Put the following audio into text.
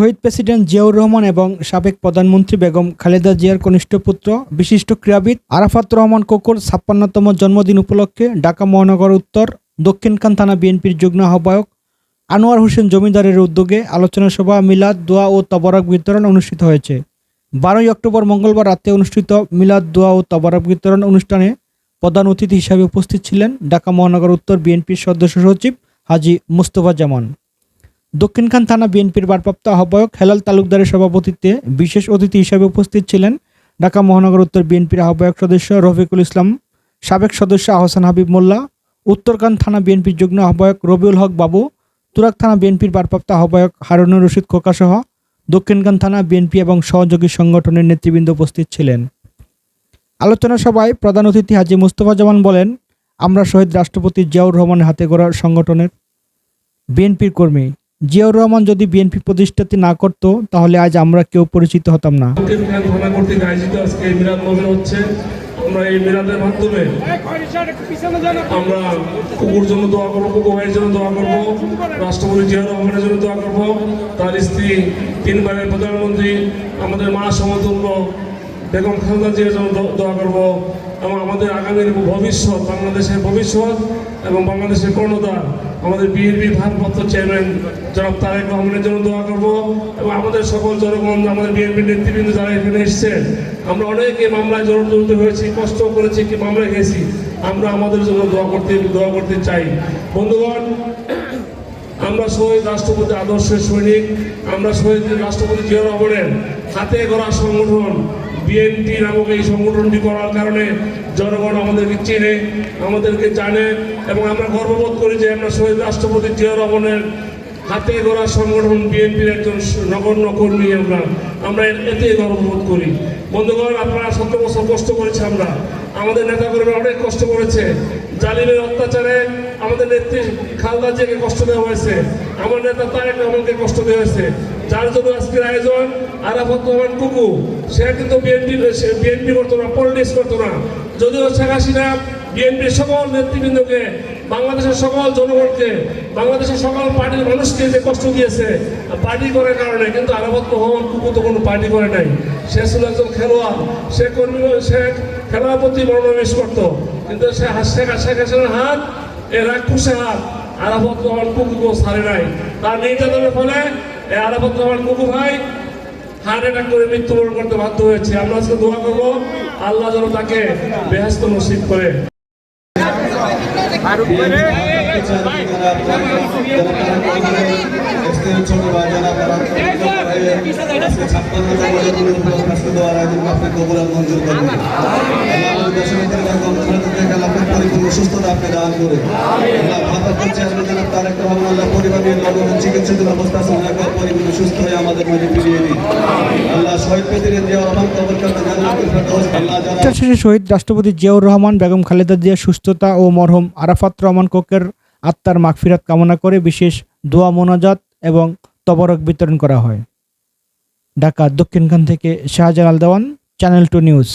শহীদ president Ziaur Rahman এবং সাবেক প্রধানমন্ত্রী বেগম খালেদা জিয়ার কনিষ্ঠ পুত্র, বিশিষ্ট ক্রীড়াবিদ আরাফাত রহমান কোকর ছাপ্পান্নতম জন্মদিন উপলক্ষে ঢাকা মহানগর উত্তর দক্ষিণখান থানা বিএনপির যুগ্ম আহ্বায়ক আনোয়ার হোসেন জমিদারের উদ্যোগে আলোচনা সভা, মিলাদ, দোয়া ও তবরাক বিতরণ অনুষ্ঠিত হয়েছে। বারোই অক্টোবর মঙ্গলবার রাতে অনুষ্ঠিত মিলাদ, দোয়া ও তবরাক বিতরণ অনুষ্ঠানে প্রধান অতিথি হিসাবে উপস্থিত ছিলেন ঢাকা মহানগর উত্তর বিএনপির সদস্য সচিব হাজি মুস্তফা জামান। দক্ষিণখান থানা বিএনপির ভারপ্রাপ্ত আহ্বায়ক হেলাল তালুকদারের সভাপতিত্বে বিশেষ অতিথি হিসেবে উপস্থিত ছিলেন ঢাকা মহানগর উত্তর বিএনপির আহ্বায়ক সদস্য রফিকুল ইসলাম, সাবেক সদস্য আহসান হাবিব মোল্লা উত্তরকান থানা বিএনপির যুগ্ম আহ্বায়ক রবিউল হক বাবু তুরাক থানা বিএনপির ভারপ্রাপ্ত আহ্বায়ক হারুনুর রশিদ খোকাসহ দক্ষিণখান থানা বিএনপি এবং সহযোগী সংগঠনের নেতৃবৃন্দ উপস্থিত ছিলেন। আলোচনা সভায় প্রধান অতিথি হাজি মুস্তফা জামান বলেন, আমরা শহীদ রাষ্ট্রপতি জিয়াউর রহমানের হাতে গড়া সংগঠনের বিএনপির কর্মী। জিয়াউর রহমান যদি বিএনপি প্রতিষ্ঠাতি না করত, তাহলে আজ আমরা কেউ পরিচিত হতাম না। আমরা এই মিলাদের মাধ্যমে আমরা কুকুর জন্য দোয়া করব, কুকুর ভাইয়ের জন্য দোয়া করব, রাষ্ট্রপতি জিয়া রহমানের জন্য দোয়া করব। তার স্ত্রী তিনবারের প্রধানমন্ত্রী, আমাদের মা সমতুল্য, বেগম খালেদা জিয়ার জন্য দোয়া করব। এবং আমাদের আগামীর ভবিষ্যৎ, বাংলাদেশের ভবিষ্যৎ এবং বাংলাদেশের কর্ণধার আমাদের বিএনপি ভারপ্রাপ্ত চেয়ারম্যান জনাব তারেক রহমানের জন্য দোয়া করব এবং আমাদের সকল জনগণ, আমাদের বিএনপি নেতৃবৃন্দ যারা এখানে এসেছেন, আমরা অনেকে মামলায় জড়িত হয়েছি, কষ্ট করেছি কি মামলায় গেছি। আমরা আমাদের জন্য দোয়া করতে দোয়া করতে চাই। বন্ধুগণ আমরা শহীদ রাষ্ট্রপতি আদর্শের সৈনিক, আমরা শহীদ রাষ্ট্রপতি জিয়া রহমানের হাতে গড়া সংগঠন, বিএনপি নামক এই সংগঠনটি করার কারণে জনগণ আমাদেরকে চেনে, আমাদেরকে জানে এবং আমরা গর্ববোধ করি যে আমরা শহীদ রাষ্ট্রপতি জিয়া রহমানের হাতে গড়া সংগঠন, বিএনপির একজন নগণ্য কর্মী আমরা। আমরা এতে গর্ববোধ করি। বন্ধুগণ, আপনারা সত্তর বছর কষ্ট করেছে আমরা। আমাদের নেতাকর্মীরা অনেক কষ্ট করেছে। জালিমের অত্যাচারে আমাদের নেত্রী খালদা জিয়াকে কষ্ট দেওয়া হয়েছে। আমার নেতা তারেক রহমানকে কষ্ট দেওয়া হয়েছে। যার জন্য আজকের আয়োজন আরাফত রহমান কুকু সে কিন্তু বিএনপি বিএনপি করতো না পলিটিক্স করতো না। যদিও শেখ হাসিনা বিএনপির সকল নেতৃবৃন্দকে, বাংলাদেশের সকল জনগণকে, বাংলাদেশের সকল পার্টির মানুষকে যে কষ্ট দিয়েছে পার্টি করার কারণে, কিন্তু আরাফত রহমান কুকু তো কোনো পার্টি করে নাই। সে ছিল একজন খেলোয়াড়, সে কর্মী, সে খেলার প্রতি মনোনিবেশ করতো। কিন্তু সে শেখ শেখ হাসিনার হাত, এ রাক্ষসে হাত। আরাফত রহমান কুকুকেও ছাড়ে নাই। তার নির্যাতনের ফলে। এ আরাফত রহমান কুকু ভাই হার্ট অ্যাটাক করে মৃত্যুবরণ করতে বাধ্য হয়েছে। আমরা আজকে দোয়া করব, আল্লাহ যেন তাকে বেহাস্ত নসিব করে। ছাপ্পান্ন আপনি দান করে। তারেক রহমান আল্লাহ পরিবার লবণ চিকিৎসিত অবস্থা ওনাকে সুস্থ হয়ে আমাদের মাঝে ফিরিয়ে আল্লাহ শহীদ কবর শেষে শহীদ রাষ্ট্রপতি জিয়াউর রহমান, বেগম খালেদা জিয়ার সুস্থতা ও মরহম আরাফাত রহমান কোকের আত্মার মাগফিরাত কামনা করে বিশেষ দোয়া মোনাজাত এবং তবরক বিতরণ করা হয়। ঢাকা দক্ষিণখান থেকে Shahjalal Dewan, channel two news.